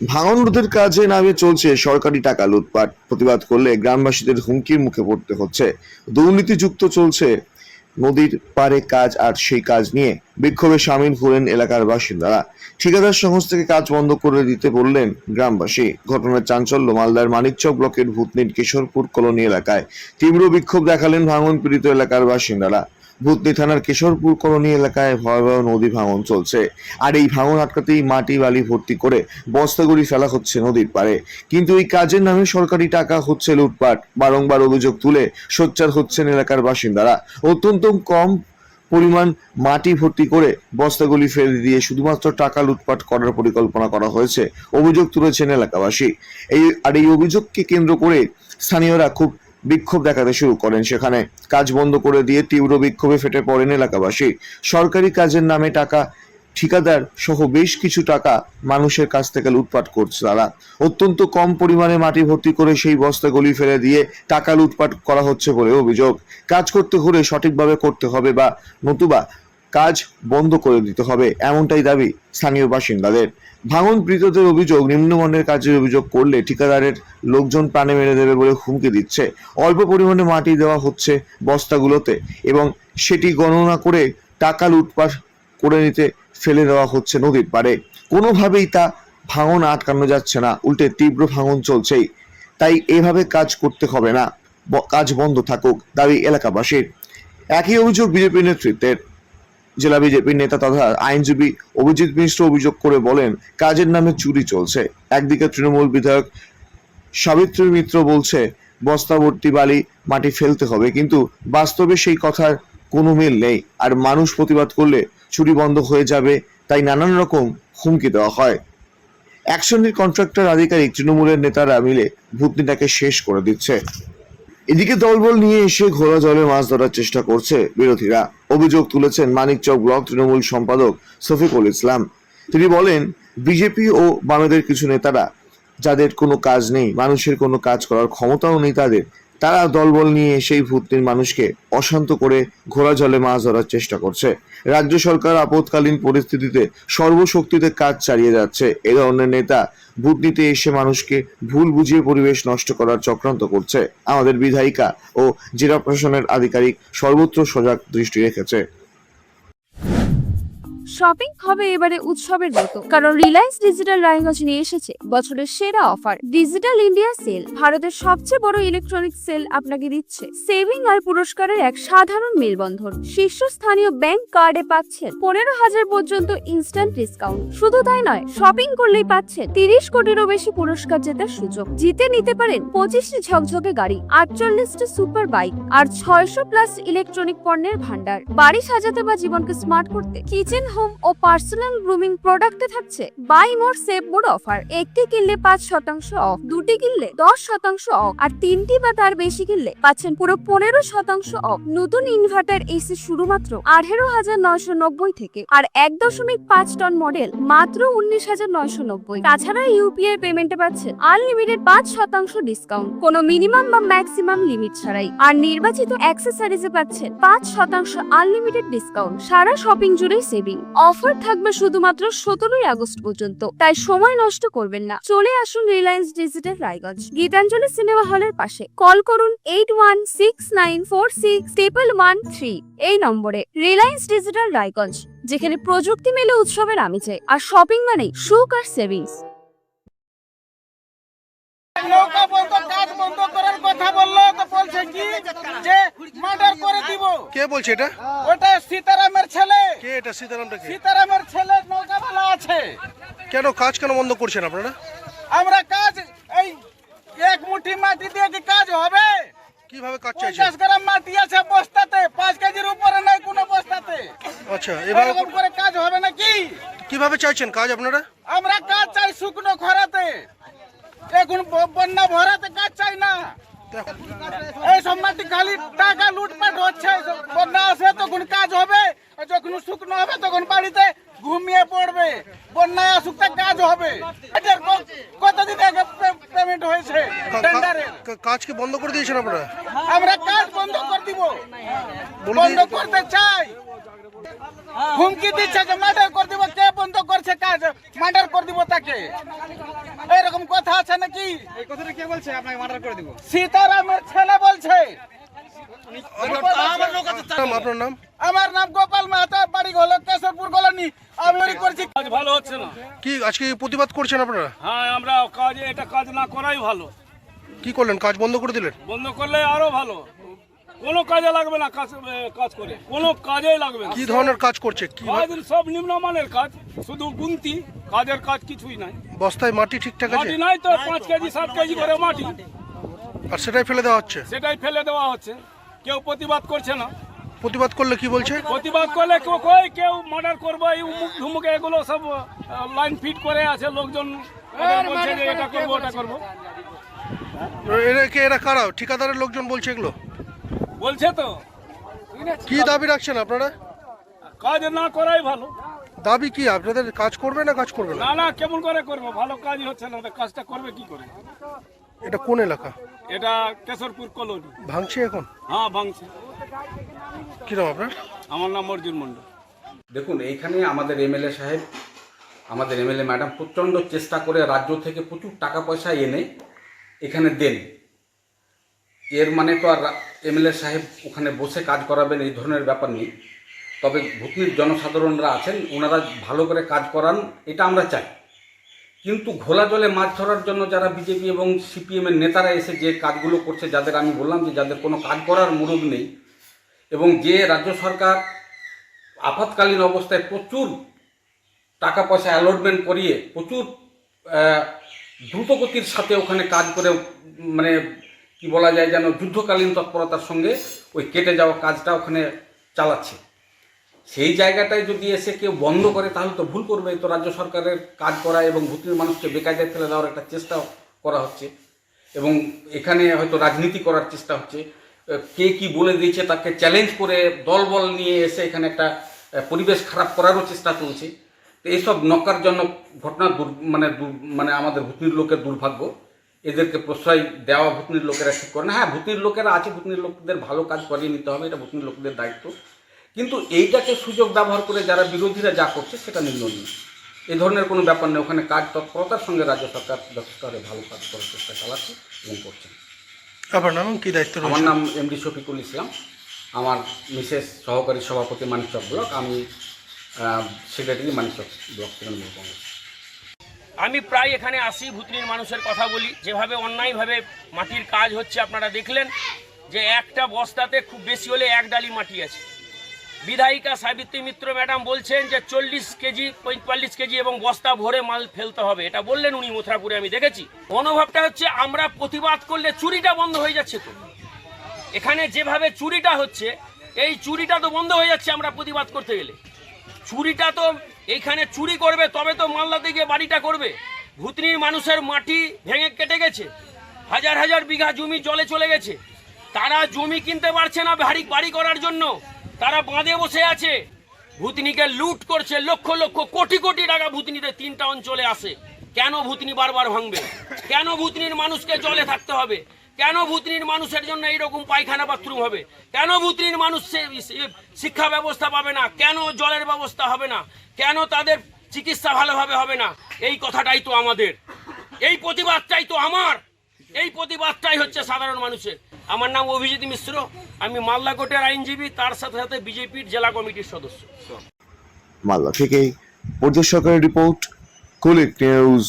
ভাঙন রোধের কাজে নামে চলছে সরকারি টাকা লুটপাট। প্রতিবাদ করলে গ্রামবাসীদের হুমকির মুখে পড়তে হচ্ছে। দুর্নীতিযুক্ত চলছে নদীর পারে কাজ আর সেই কাজ নিয়ে। বিক্ষোভে সামিল হলেন এলাকার বাসিন্দারা। ঠিকাদার সংস্থাকে কাজ বন্ধ করে দিতে বললেন গ্রামবাসী। ঘটনার চাঞ্চল্য, মালদার মানিকচক ব্লকের ভূতনির কিশোরপুর কলোনি এলাকায় তীব্র বিক্ষোভ দেখালেন ভাঙন পীড়িত এলাকার বাসিন্দারা। ভূতনি থানার কিশোরপুর কলোনি এলাকায় ভয়াবহ নদী ভাঙন চলছে। আর এই ভাঙন আটকাতেই মাটি বালি ভর্তি করে বস্তাগুলি ফেলা হচ্ছে নদীর পারে কিন্তু এই কাজের নামে সরকারি টাকা হচ্ছে লুটপাট। বারংবার অভিযোগ তুলে সোচ্চার হচ্ছেন এলাকার বাসিন্দারা। অত্যন্ত কম পরিমাণ মাটি ভর্তি করে বস্তাগুলি ফেলে দিয়ে শুধুমাত্র টাকা লুটপাট করার পরিকল্পনা করা হয়েছে, অভিযোগ তুলেছেন এলাকাবাসী। এই আর এই অভিযোগকে কেন্দ্র করে স্থানীয়রা খুব বিক্ষোভ দেখাতে শুরু করেন। সেখানে কাজ বন্ধ করে দিয়ে তীব্র বিক্ষোভে ফেটে পড়েন এলাকাবাসী। সরকারি কাজের নামে টাকা, ঠিকাদার সহ বেশ কিছু টাকা মানুষের কাছ থেকে লুটপাট করছে তারা। অত্যন্ত কম পরিমাণে মাটি ভর্তি করে সেই বস্তাগুলি ফেলে দিয়ে টাকা লুটপাট করা হচ্ছে বলে অভিযোগ। কাজ করতে হলে সঠিকভাবে করতে হবে বা নতুবা কাজ বন্ধ করে দিতে হবে, এমনটাই দাবি স্থানীয় বাসিন্দাদের। ভাঙন প্রীতদের অভিযোগ নিম্নমানের কাজের অভিযোগ করলে ঠিকাদারের লোকজন প্রাণে মেরে দেবে বলে হুমকি দিচ্ছে। অল্প পরিমাণে মাটি দেওয়া হচ্ছে বস্তাগুলোতে এবং সেটি গণনা করে টাকা লুটপাট করে নিতে ফেলে দেওয়া হচ্ছে নদীর পাড়ে। কোনোভাবেই তা ভাঙন আটকানো যাচ্ছে না। উল্টে তীব্র ভাঙন চলছেই। তাই এভাবে কাজ করতে হবে না। কাজ বন্ধ থাকুক, দাবি এলাকাবাসীর। একই অভিযোগ বিজেপি নেতৃত্বের। জেলা বিজেপির নেতা তথা আইনজীবী অভিজিৎ মিশ্র অভিযোগ করে বলেন, কাজের নামে চুরি চলছে। একদিকে তৃণমূল বিধায়ক সাবিত্রী মিত্র বলছে বস্তাভর্তি বালি মাটি ফেলতে হবে, কিন্তু বাস্তবে সেই কথার কোনো মিল নেই। আর মানুষ প্রতিবাদ করলে চুরি বন্ধ হয়ে যাবে, তাই নানান রকম হুমকি দেওয়া হয়। অ্যাকশনের কন্ট্রাক্টর আধিকারিক তৃণমূলের নেতারা মিলে ভূতনিটাকে শেষ করে দিচ্ছে। এদিকে দলবল নিয়ে এসে ঘোড়া জলে মাছ ধরার চেষ্টা করছে বিরোধীরা। অভিযোগ তুলেছেন মানিকচক ব্লক তৃণমূল সম্পাদক শফিকুল ইসলাম। তিনি বলেন, বিজেপি ও বামেদের কিছু নেতারা, যাদের কোনো কাজ নেই, মানুষের কোনো কাজ করার ক্ষমতাও নেই তাদের তারা দলবল নিয়ে সেই ভূতনির মানুষকে অশান্ত করে ঘোড়া জলে মাছ ধরার চেষ্টা করছে। রাজ্য সরকার আপৎকালীন পরিস্থিতিতে সর্বশক্তিতে কাজ চালিয়ে যাচ্ছে। এ ধরনের নেতা ভূতনিতে এসে মানুষকে ভুল বুঝিয়ে পরিবেশ নষ্ট করার চক্রান্ত করছে। আমাদের বিধায়িকা ও জেলা প্রশাসনের আধিকারিক সর্বত্র সজাগ দৃষ্টি রেখেছে। শপিং হবে এবারে উৎসবের মতো। কারণ রিলায়েন্স ডিজিটাল রায়গঞ্জ নিয়ে এসেছে বছরের সেরা অফার। ডিজিটাল ইন্ডিয়া সেল ভারতের সবচেয়ে বড় ইলেকট্রনিক সেল আপনাকে দিচ্ছে। সেভিং আর পুরস্কারের এক সাধারণ মেলবন্ধন। শীর্ষস্থানীয় ব্যাংক কার্ডে পাচ্ছেন পনেরো হাজার পর্যন্ত ইনস্ট্যান্ট ডিসকাউন্ট শুধু তাই নয় শপিং করলেই পাচ্ছেন তিরিশ কোটিরও বেশি পুরস্কার জেতার সুযোগ। জিতে নিতে পারেন পঁচিশটি ঝকঝকে গাড়ি, আটচল্লিশটি সুপার বাইক আর ছয়শো প্লাস ইলেকট্রনিক পণ্যের ভান্ডার বাড়ি সাজাতে বা জীবনকে স্মার্ট করতে কিচেন হোম ও পার্সোনাল গ্রুমিং প্রোডাক্টে থাকছে buy more save more offer. একটি কিনলে পাঁচ শতাংশ অফ, দুটি কিনলে দশ শতাংশ অফ, আর তিনটি বা তার বেশি কিনলে পাচ্ছেন পুরো পনেরো শতাংশ অফ। নতুন ইনভার্টার এসি শুধুমাত্র আঠেরো হাজার নয়শো নব্বই থেকে, আর এক দশমিক পাঁচ টন মডেল মাত্র উনিশ হাজার নয়শো নব্বই। তাছাড়া ইউপিআই পেমেন্টে পাচ্ছেন আনলিমিটেড পাঁচ শতাংশ ডিসকাউন্ট কোনো মিনিমাম বা ম্যাক্সিমাম লিমিট ছাড়াই। আর নির্বাচিত অ্যাক্সেসরিজে পাচ্ছেন পাঁচ শতাংশ আনলিমিটেড ডিসকাউন্ট সারা শপিং জুড়ে সেভিং অফার থাকবে শুধুমাত্র সতেরোই আগস্ট পর্যন্ত। তাই সময় নষ্ট করবেন না। চলে আসুন Reliance Digital Raiganj. Gitanjali cinema হলের পাশে। কল করুন eight one six nine four six triple one three এই নম্বরে। রিলায়েন্স ডিজিটাল রায়গঞ্জ, যেখানে প্রযুক্তি মেলে উৎসবের আমি চাই আর শপিং মানে সুখ আর সেভিংস নৌকা বন্ধ কাজ বন্ধ করার কথা বলল তো বলছে কি? যে মার্ডার করে দিব। কে বলছে এটা? ওটা সীতারামের ছেলে। কে এটা? সীতারামটা কে? সীতারামের ছেলে আছে। কেন কাজ কেন বন্ধ করছেন আপনারা? আমরা কাজ এই এক মুঠি মাটি দিয়ে কি কাজ হবে? কীভাবে কাজ চাইছেন? পঞ্চাশ গ্রাম মাটি আছে বস্তাতে পাঁচ কেজির উপরে নাই কোনো বস্তাতে। আচ্ছা এভাবে করে কাজ হবে নাকি? কীভাবে চাইছেন কাজ আপনারা? আমরা কাজ চাই শুকনো খরাতে এখন বন্যা ভরাতে কাজ চাই না। এই সব মাটি খালি টাকা লুটপাট হচ্ছে বন্যা আসে তখন কাজ হবে যখন শুকনো হবে তখন বাড়িতে ঘুমিয়ে পড়বে বন্যায় আসুক তা কাজ হবে। কতদিন আগে পেমেন্ট হয়েছে? কাজ কি বন্ধ করে দিয়েছেন আপনারা? আমরা কাজ বন্ধ করে দিব। বন্ধ। করতে চাই। হুমকি দিচ্ছে যে মার্ডার করে দিব কে বন্ধ করছে কাজ মার্ডার করে দিব তা আপনাকে এরকম কথা আছে নাকি? এই কথাটা কে বলছে? আপনাকে মার্ডার করে দিব। সীতারামের ছেলে বলছে। নাম আপনার নাম? আমার নাম গোপাল মাহাতো বাড়ি হলো কেশরপুর কলোনি। আমি করছি কাজ ভালো হচ্ছে না। কি আজকে প্রতিবাদ করছেন আপনারা? হ্যাঁ আমরা কাজ এটা কাজ না করাই ভালো। কি করলেন? কাজ বন্ধ করে দিলেন? বন্ধ করলে আরও ভালো। কোনো কাজে লাগবে না কাজ কাজ করে। কোনো কাজেই লাগবে না। কি ধরনের কাজ করছে? কি কাজ সব নিম্নমানের কাজ শুধু গুনতি কাজের কাজ কিছুই নাই। বস্তায় মাটি ঠিকঠাক আছে? মাটি নাই তো পাঁচ কেজি সাত কেজি করে মাটি। আর সেটাই ফেলে দেওয়া হচ্ছে? সেটাই ফেলে দেওয়া হচ্ছে। কেউ প্রতিবাদ করছে না। প্রতিবাদ করলে কি বলছে? প্রতিবাদ করলে কেউ কই কেউ মার্ডার করব এই উমুক ধুমুকে এগুলো সব লাইন ফিট করে আছে লোকজন। বলছে যে এটা করব ওটা করব। এরা কারা? ঠিকাদারের লোকজন বলছে এগুলো? বলছে তো। কি দাবি রাখছেন আপনারা? কাজ না করাই ভালো। দাবি কি আপনাদের কাজ করবে না কাজ করবে না? না না কেমন করে করব? ভালো কাজই হচ্ছে না কাজটা করবে কি করে? এটা কোন এলাকা? এটা কেশরপুর কলোনি। ভাঙছে এখন? হ্যাঁ ভাঙছে। কি নাম আপনার? আমার নাম অর্জুন মন্ডল দেখুন এইখানে আমাদের এমএলএ সাহেব আমাদের এমএলএ ম্যাডাম প্রচণ্ড চেষ্টা করে রাজ্য থেকে প্রচুর টাকা পয়সা এনে এখানে দেন। এর মানে তো আর এমএলএ সাহেব ওখানে বসে কাজ করাবেন এই ধরনের ব্যাপার নেই। তবে ভুতনির জনসাধারণরা আছেন, ওনারা ভালো করে কাজ করান, এটা আমরা চাই। কিন্তু ঘোলা জলে মাছ ধরার জন্য যারা বিজেপি এবং সিপিএমের নেতারা এসে যে কাজগুলো করছে, যাদের আমি বললাম যে যাদের কোনো কাজ করার মুরুদ নেই, এবং যে রাজ্য সরকার আপাতকালীন অবস্থায় প্রচুর টাকা পয়সা অ্যালটমেন্ট করিয়ে, প্রচুর দ্রুতগতির সাথে ওখানে কাজ করে মানে কি বলা যায় যেন যুদ্ধকালীন তৎপরতার সঙ্গে ওই কেটে যাওয়া কাজটা ওখানে চালাচ্ছে। সেই জায়গাটায় যদি এসে কেউ বন্ধ করে, তাহলে তো ভুল করবে। তো রাজ্য সরকারের কাজ করা এবং ভুতির মানুষকে বেকায়দায় ফেলে দেওয়ার একটা চেষ্টা করা হচ্ছে এবং এখানে হয়তো রাজনীতি করার চেষ্টা হচ্ছে। কে কি বলে দিয়েছে তাকে চ্যালেঞ্জ করে দলবল নিয়ে এসে এখানে একটা পরিবেশ খারাপ করারও চেষ্টা চলছে। তো এইসব নকারজনক ঘটনা মানে মানে আমাদের ভূতনির লোকের দুর্ভাগ্য। এদেরকে প্রশ্রয় দেওয়া ভূতনির লোকেরা ঠিক করে না। হ্যাঁ ভূতনির লোকেরা আছে ভূতনির লোকদের ভালো কাজ করিয়ে নিতে হবে এটা ভূতনির লোকদের দায়িত্ব। কিন্তু এইটাকে সুযোগ ব্যবহার করে যারা বিরোধীরা যা করছে সেটা নিন্দনীয়। এ ধরনের কোনো ব্যাপার নেই। ওখানে কাজ তৎপরতার সঙ্গে রাজ্য সরকার যথেষ্ট ভালো কাজ করার চেষ্টা চালাচ্ছে এবং করছে। আপনার নাম কি দায়িত্ব আমার নাম এমডি শফিকুল ইসলাম। আমার মিসেস সহকারী সভাপতি মানিকচক ব্লক। আমি secretary Manikchak block Trinamool Congress আমি প্রায় এখানে আসি, ভুতনির মানুষের কথা বলি। যেভাবে অন্যায়ভাবে মাটির কাজ হচ্ছে, আপনারা দেখলেন যে একটা বস্তাতে খুব বেশি হলে এক ডালি মাটি আছে। বিধায়িকা সাবিত্রী মিত্র ম্যাডাম বলছেন যে চল্লিশ কেজি, পঁয়তাল্লিশ কেজি এবং বস্তা ভরে মাল ফেলতে হবে। এটা বললেন উনি মথুরাপুরে, আমি দেখেছি। মনোভাবটা হচ্ছে, আমরা প্রতিবাদ করলে চুরিটা বন্ধ হয়ে যাচ্ছে তো। এখানে যেভাবে চুরিটা হচ্ছে, এই চুরিটা তো বন্ধ হয়ে যাচ্ছে আমরা প্রতিবাদ করতে গেলে। চুরিটা তো এইখানে চুরি করবে, তবে তো মালদাতে গিয়ে বাড়িটা করবে। ভুতনির মানুষের মাটি ভেঙে কেটে গেছে। হাজার হাজার বিঘা জমি জলে চলে গেছে। তারা জমি কিনতে পারছে না বাড়ি বাড়ি করার জন্য। তারা বাঁধে বসে আছে। ভুতনিকে লুট করছে লক্ষ লক্ষ, কোটি কোটি টাকা ভুতনিতে তিনটা অঞ্চলে আসে। কেন ভুতনি বারবার ভাঙবে? কেন ভুতনির মানুষকে জলে থাকতে হবে? কেন ভুতনির মানুষের জন্য এইরকম পায়খানা বাথরুম হবে? কেন ভুতনির মানুষ শিক্ষা ব্যবস্থা পাবে না? কেন জলের ব্যবস্থা হবে না? কেন তাদের চিকিৎসা ভালোভাবে হবে না? এই কথাটাই তো আমাদের। এই প্রতিবাদটাই তো আমার। এই প্রতিবাদটাই হচ্ছে সাধারণ মানুষের। আমার নাম অভিজিৎ মিশ্র। আমি মালদা কোর্টের আইনজীবী, তার সাথে সাথে বিজেপির জেলা কমিটির সদস্য। মালদা থেকে পরিদর্শকের রিপোর্ট কুলিক নিউজ।